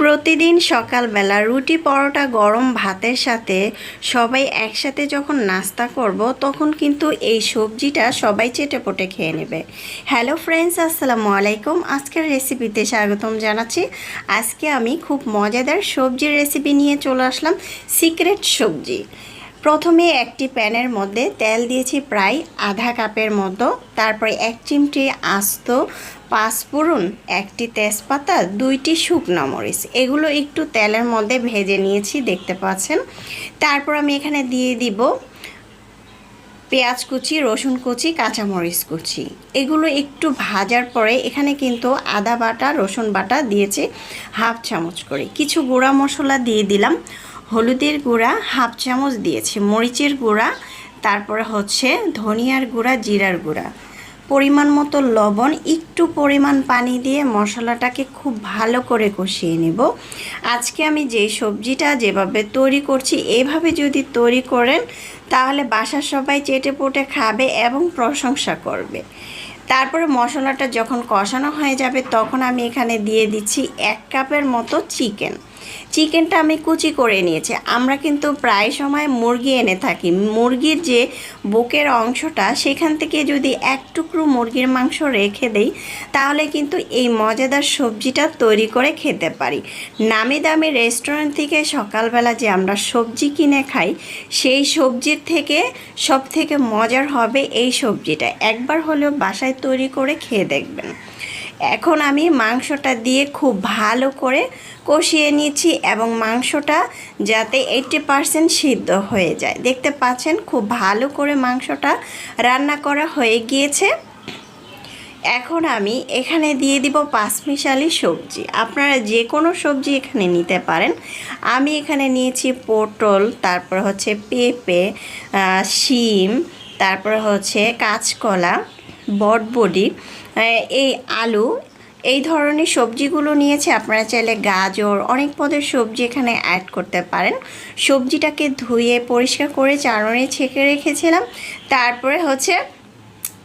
প্রতিদিন সকালবেলা রুটি পরোটা গরম ভাতের সাথে সবাই একসাথে যখন নাস্তা করব, তখন কিন্তু এই সবজিটা সবাই চেটে পটে খেয়ে নেবে। হ্যালো ফ্রেন্ডস আসসালামু আলাইকুম। আজকের রেসিপিতে স্বাগতম জানাচ্ছি। আজকে আমি খুব মজাদার সবজির রেসিপি নিয়ে চলে আসলাম সিক্রেট সবজি। প্রথমে একটি প্যানের মধ্যে তেল দিয়েছি প্রায় আধা কাপের মতো। তারপরে এক চিমটি আস্ত পাঁচফোড়ন একটি তেজপাতা, দুইটি শুকনো মরিচ। এগুলো একটু তেলের মধ্যে ভেজে নিয়েছি, দেখতে পাচ্ছেন। তারপর আমি এখানে দিয়ে দিব পেঁয়াজ কুচি, রসুন কুচি, কাঁচামরিচ কুচি। এগুলো একটু ভাজার পরে এখানে কিন্তু আদা বাটা, রসুন বাটা দিয়েছি হাফ চামচ করে। কিছু গুঁড়া মশলা দিয়ে দিলাম। হলুদের গুঁড়া হাফ চামচ দিয়েছি, মরিচের গুঁড়া, তারপরে হচ্ছে ধনিয়ার গুঁড়া, জিরার গুঁড়া। পরিমাণ মতো লবণ, একটু পরিমাণ পানি দিয়ে মশলাটাকে খুব ভালো করে কষিয়ে নেব। আজকে আমি যে সবজিটা যেভাবে তৈরি করছি, এভাবে যদি তৈরি করেন, তাহলে বাসার সবাই চেটে পুটে খাবে এবং প্রশংসা করবে। তারপরে মশলাটা যখন কষানো হয়ে যাবে, তখন আমি এখানে দিয়ে দিচ্ছি এক কাপের মতো চিকেন। চিকেনটা আমি কুচি করে নিয়েছি। আমরা কিন্তু প্রায় সময় মুরগি এনে থাকি। মুরগির যে বুকের অংশটা, সেখান থেকে যদি এক টুকরো মুরগির মাংস রেখে দেই, তাহলে কিন্তু এই মজাদার সবজিটা তৈরি করে খেতে পারি। নামি দামি রেস্টুরেন্ট থেকে সকালবেলা যে আমরা সবজি কিনে খাই, সেই সবজির থেকে সব থেকে মজার হবে এই সবজিটা। একবার হলেও বাসায় তৈরি করে খেয়ে দেখবেন। এখন আমি মাংসটা দিয়ে খুব ভালো করে কষিয়ে নিচ্ছি এবং মাংসটা যাতে এইটটি পারসেন্ট সিদ্ধ হয়ে যায়। দেখতে পাচ্ছেন খুব ভালো করে মাংসটা রান্না করা হয়ে গিয়েছে। এখন আমি এখানে দিয়ে দিব পাঁচমিশালি সবজি। আপনারা যে কোনো সবজি এখানে নিতে পারেন। আমি এখানে নিয়েছি পটল, তারপর হচ্ছে পেঁপে শিম, তারপর হচ্ছে কাঁচকলা, বটবডি এই আলু, এই ধরনের সবজিগুলো নিয়েছে আপনারা চাইলে গাজর, অনেক পদের সবজি এখানে অ্যাড করতে পারেন। সবজিটাকে ধুয়ে পরিষ্কার করে চারণে ছেঁকে রেখেছিলাম। তারপরে হচ্ছে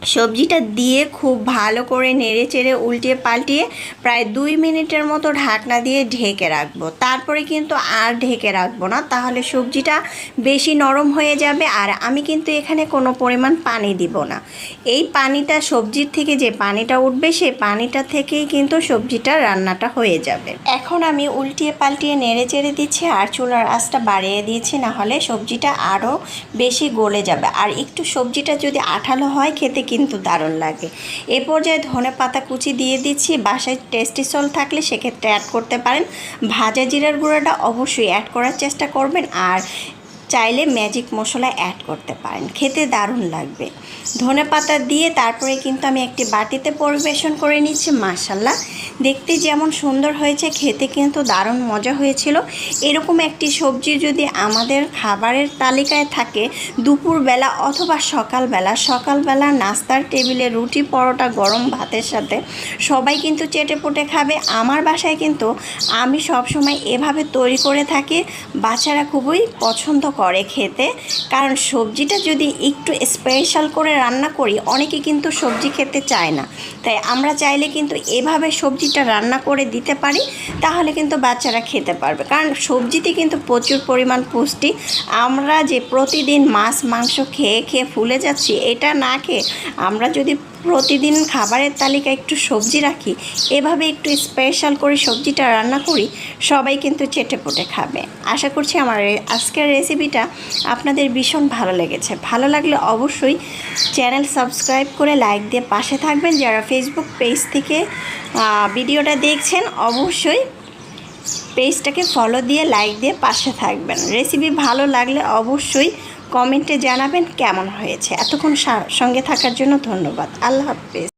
সবজিটা দিয়ে খুব ভালো করে নেড়ে চেড়ে উল্টিয়ে পাল্টিয়ে প্রায় দুই মিনিটের মতো ঢাকনা দিয়ে ঢেকে রাখব। তারপরে কিন্তু আর ঢেকে রাখব না। তাহলে সবজিটা বেশি নরম হয়ে যাবে আর আমি কিন্তু এখানে কোনো পরিমাণ পানি দিব না। এই পানিটা সবজির থেকে যে পানিটা উঠবে সেই পানিটা থেকেই কিন্তু সবজিটা রান্নাটা হয়ে যাবে। এখন আমি উল্টিয়ে পাল্টিয়ে নেড়ে চেড়ে দিচ্ছি আর চুলার আঁচটা বাড়িয়ে দিয়েছি না হলে সবজিটা আরও বেশি গলে যাবে। আর একটু সবজিটা যদি আঠালো হয়, খেতে কিন্তু দারুণ লাগে। এ পর্যায়ে ধনে পাতা কুচি দিয়ে দিচ্ছি। বাসায় টেস্টি সল থাকলে সেক্ষেত্রে অ্যাড করতে পারেন। ভাজা জিরার গুঁড়াটা অবশ্যই অ্যাড করার চেষ্টা করবেন আর চাইলে ম্যাজিক মশলা অ্যাড করতে পারেন। খেতে দারুণ লাগবে। ধনে পাতা দিয়ে তারপরে কিন্তু আমি একটি বাটিতে পরিবেশন করে নিচ্ছি মাসাল্লাহ দেখতে যেমন সুন্দর হয়েছে, খেতে কিন্তু দারুণ মজা হয়েছিল। এরকম একটি সবজি যদি আমাদের খাবারের তালিকায় থাকে, দুপুরবেলা অথবা সকালবেলা সকালবেলা নাস্তার টেবিলে রুটি, পরোটা, গরম ভাতের সাথে সবাই কিন্তু চেটে পুটে খাবে। আমার বাসায় কিন্তু আমি সবসময় এভাবে তৈরি করে থাকি, বাচ্চারা খুবই পছন্দ করে খেতে। কারণ সবজিটা যদি একটু স্পেশাল করে রান্না করি, অনেকে কিন্তু সবজি খেতে চায় না। তাই আমরা চাইলে কিন্তু এভাবে সবজিটা রান্না করে দিতে পারি, তাহলে কিন্তু বাচ্চারা খেতে পারবে। কারণ সবজিতে কিন্তু প্রচুর পরিমাণ পুষ্টি। আমরা যে প্রতিদিন মাছ, মাংস খেয়ে খেয়ে ফুলে যাচ্ছি, এটা না খেয়ে আমরা যদি প্রতিদিন খাবারের তালিকায় একটু সবজি রাখি, এভাবে একটু স্পেশাল করে সবজিটা রান্না করি, সবাই কিন্তু চেটে পুটে খাবে। আশা করছি আমার আজকের রেসিপিটা আপনাদের ভীষণ ভালো লেগেছে। ভালো লাগলে অবশ্যই চ্যানেল সাবস্ক্রাইব করে লাইক দিয়ে পাশে থাকবেন। যারা ফেসবুক পেজ থেকে ভিডিওটা দেখছেন, অবশ্যই পেজটাকে ফলো দিয়ে লাইক দিয়ে পাশে থাকবেন। রেসিপি ভালো লাগলে অবশ্যই কমেন্টে জানাবেন কেমন হয়েছে। এতক্ষণ সঙ্গে থাকার জন্য ধন্যবাদ। আল্লাহ হাফেজ।